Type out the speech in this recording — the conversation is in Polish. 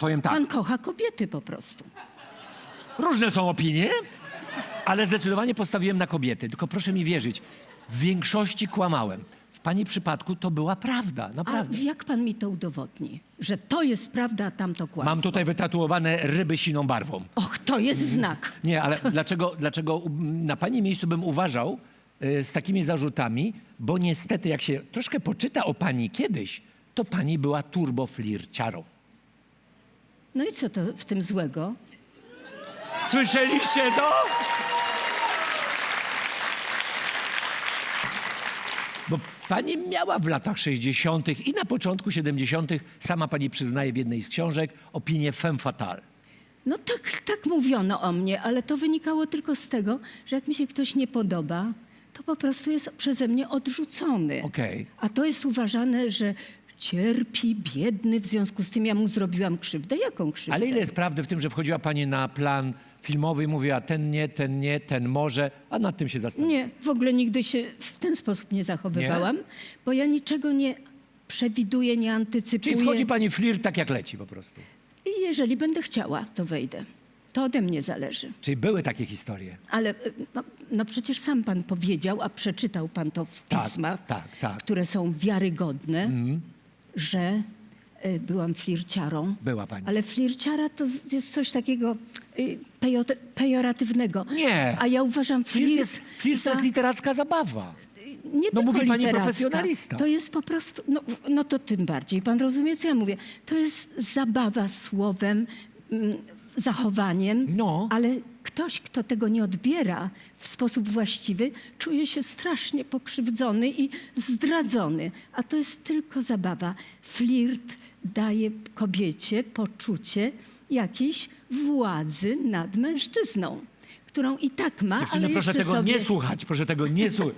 Powiem tak, Pan kocha kobiety po prostu. różne są opinie, ale zdecydowanie postawiłem na kobiety. Tylko proszę mi wierzyć, w większości kłamałem. W pani przypadku to była prawda, A naprawdę. jak pan mi to udowodni? Że to jest prawda, a tamto kłamstwo? Mam tutaj wytatuowane ryby siną barwą. Och, to jest znak. Nie, ale dlaczego, dlaczego na pani miejscu bym uważał y, z takimi zarzutami, bo niestety jak się troszkę poczyta o pani kiedyś, to pani była turboflirciarą. No i co to w tym złego? Słyszeliście to? Bo pani miała w latach 60. i na początku 70. sama pani przyznaje w jednej z książek opinię femme fatale. No tak, tak mówiono o mnie, ale to wynikało tylko z tego, że jak mi się ktoś nie podoba, to po prostu jest przeze mnie odrzucony. Okej. A to jest uważane, że cierpi, biedny, w związku z tym ja mu zrobiłam krzywdę. Jaką krzywdę? Ale ile jest prawdy w tym, że wchodziła pani na plan filmowy i mówiła ten nie, ten nie, ten może, a nad tym się zastanawiała? Nie, w ogóle nigdy się w ten sposób nie zachowywałam, bo ja niczego nie przewiduję, nie antycypuję. Czyli wchodzi pani flirt tak jak leci po prostu. I jeżeli będę chciała, to wejdę. To ode mnie zależy. Czyli były takie historie. Ale y, no, no przecież sam pan powiedział, a przeczytał pan to w Tak, pismach, tak, tak. które są wiarygodne, Mhm. Że y, byłam flirciarą. Była pani. Ale flirciara to z- jest coś takiego y, pejo- pejoratywnego. Nie. A ja uważam Flirt flirt, jest, flirt to za... jest literacka zabawa. Nie No tylko mówi pani literacka. profesjonalista. To jest po prostu, no, no to tym bardziej. Pan rozumie, co ja mówię. To jest zabawa słowem, mm, zachowaniem, No. ale ktoś, kto tego nie odbiera w sposób właściwy, czuje się strasznie pokrzywdzony i zdradzony. A to jest tylko zabawa. Flirt daje kobiecie poczucie jakiejś władzy nad mężczyzną, którą i tak ma, Dziewczyny, ale proszę jeszcze tego sobie... nie słuchać, proszę tego nie słuchać.